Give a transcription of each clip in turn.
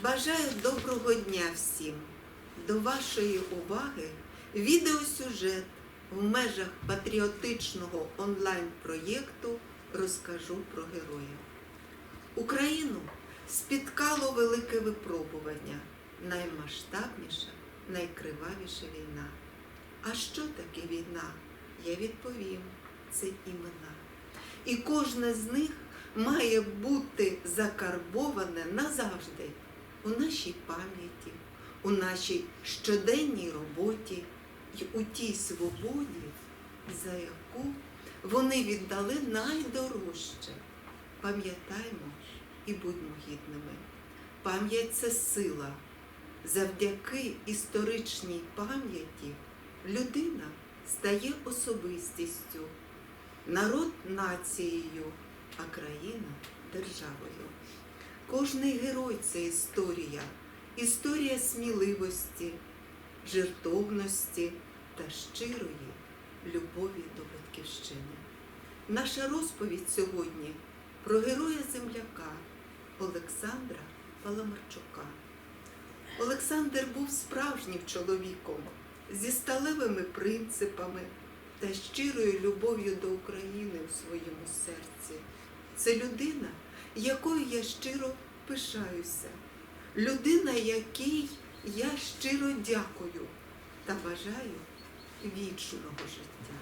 Бажаю доброго дня всім. До вашої уваги відеосюжет в межах патріотичного онлайн-проєкту Розкажу про героя. Україну спіткало велике випробування, наймасштабніша, найкривавіша війна. А що таке війна? Я відповім, це імена. І кожне з них має бути закарбоване назавжди у нашій пам'яті, у нашій щоденній роботі і у тій свободі, за яку вони віддали найдорожче. Пам'ятаймо і будьмо гідними. Пам'ять це сила. Завдяки історичній пам'яті людина стає особистістю, народ нацією, а країна державою. Кожний герой це історія, історія сміливості, жертовності та щирої любові до батьківщини. Наша розповідь сьогодні про героя земляка Олександра Паламарчука. Олександр був справжнім чоловіком зі сталевими принципами та щирою любов'ю до України у своєму серці. Це людина, якою я щиро пишаюся, людина, якій я щиро дякую та бажаю вічного життя.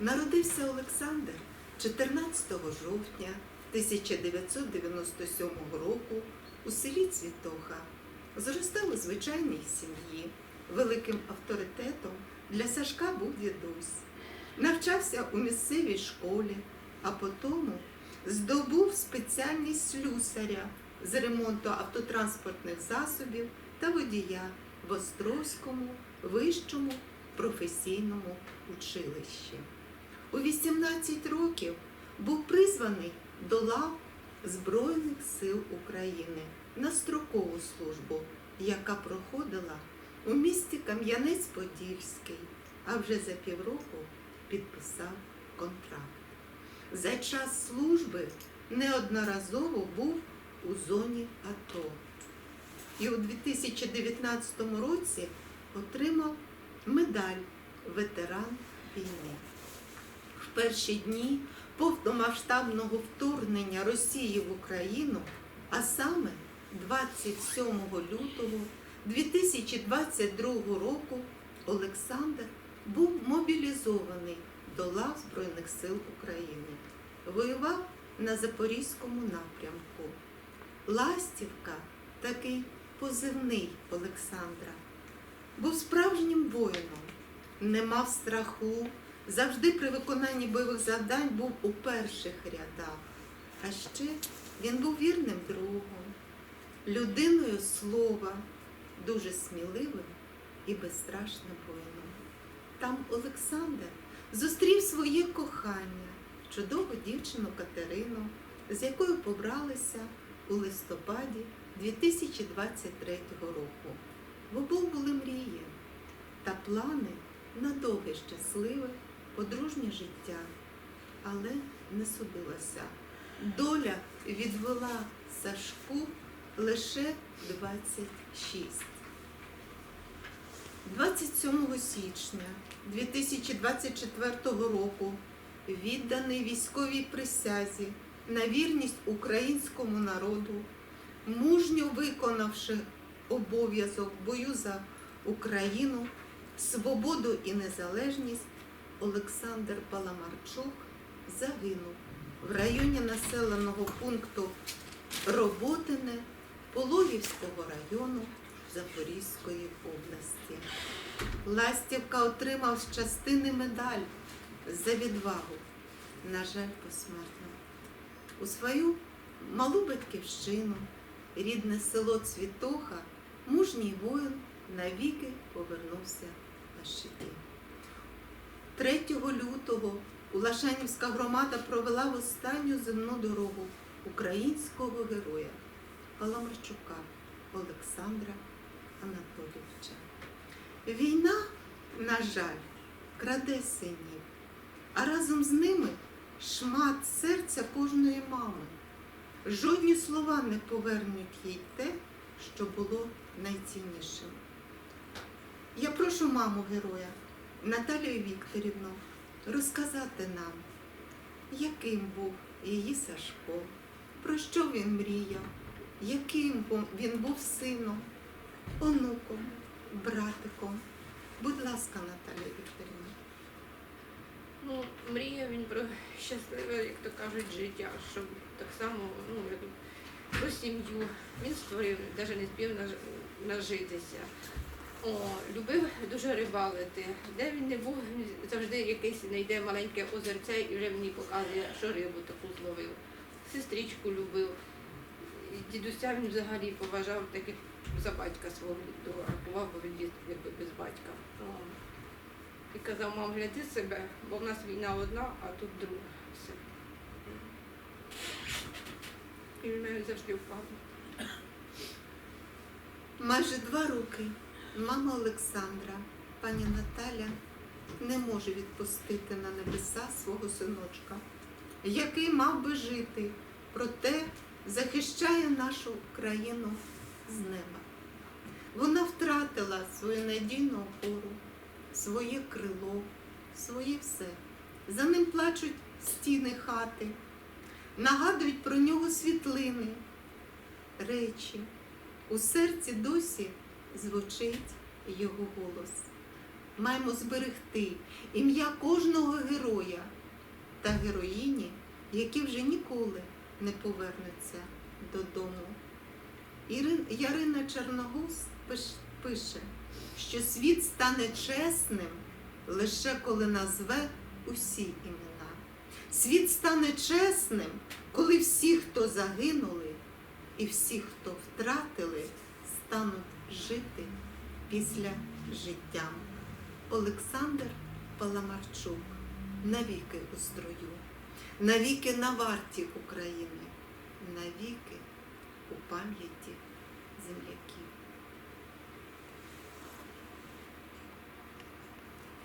Народився Олександр 14 жовтня 1997 року у селі Цвітоха. Зростав у звичайній сім'ї. Великим авторитетом для Сашка був дідусь. Навчався у місцевій школі, а потім здобув спеціальність слюсаря з ремонту автотранспортних засобів та водія в Острозькому вищому професійному училищі. У 18 років був призваний до лав Збройних сил України на строкову службу, яка проходила у місті Кам'янець-Подільський, а вже за півроку підписав контракт. За час служби неодноразово був у зоні АТО. І у 2019 році отримав медаль ветеран війни. В перші дні повномасштабного вторгнення Росії в Україну, а саме 27 лютого 2022 року, Олександр був мобілізований до лав Збройних сил України. Воював на Запорізькому напрямку. Ластівка такий позивний Олександра. Був справжнім воїном, не мав страху, завжди при виконанні бойових завдань був у перших рядах. А ще він був вірним другом, людиною слова, дуже сміливим і безстрашним воїном. Там Олександр зустрів своє кохання, чудову дівчину Катерину, з якою побралися у листопаді 2023 року. В обох були мрії та плани на довге щасливе подружнє життя, але не судилося. Доля відвела Сашку лише 26. 27 січня 2024 року відданий військовій присязі на вірність українському народу, мужньо виконавши обов'язок бою за Україну, свободу і незалежність, Олександр Паламарчук загинув в районі населеного пункту Роботине Пологівського району Запорізької області. Ластівка отримав з частини медаль за відвагу, на жаль, посмертно. У свою малу батьківщину, рідне село Цвітоха, мужній воїн навіки повернувся на щиті. 3 лютого Улашанівська громада провела в останню земну дорогу українського героя Паламарчука Олександра Анатолійовича. Війна, на жаль, краде синів, а разом з ними шмат серця кожної мами. Жодні слова не повернуть їй те, що було найціннішим. Я прошу маму героя Наталію Вікторівну розказати нам, яким був її Сашко, про що він мріяв, яким він був сином, онуком, братиком. Будь ласка, Наталія Вікторівна. Ну, мріяв він про щасливе, як то кажуть, життя, щоб так само, ну, як про сім'ю. Він створив, навіть не спів нажитися. О, любив дуже рибалити. Де він не був, він завжди якесь знайде маленьке озерце і вже мені показує, що рибу таку зловив. Сестричку любив. Дідуся він взагалі поважав так як за батька свого рахував, бо він дід якби без батька. І казав, мам, гляди себе, бо в нас війна одна, а тут друга. Все. І він мене завжди вказував. Майже два роки мама Олександра, пані Наталя, не може відпустити на небеса свого синочка, який мав би жити, проте захищає нашу країну з неба. Вона втратила свою надійну опору, своє крило, своє все. За ним плачуть стіни хати, нагадують про нього світлини, речі. У серці досі звучить його голос. Маємо зберегти ім'я кожного героя та героїні, які вже ніколи не повернуться додому. Ярина Чорногуз пиш- пише, що світ стане чесним лише коли назве усі імена. Світ стане чесним, коли всі, хто загинули, і всі, хто втратили, стануть жити після життя. Олександр Паламарчук навіки у строю, навіки на варті України, навіки у пам'яті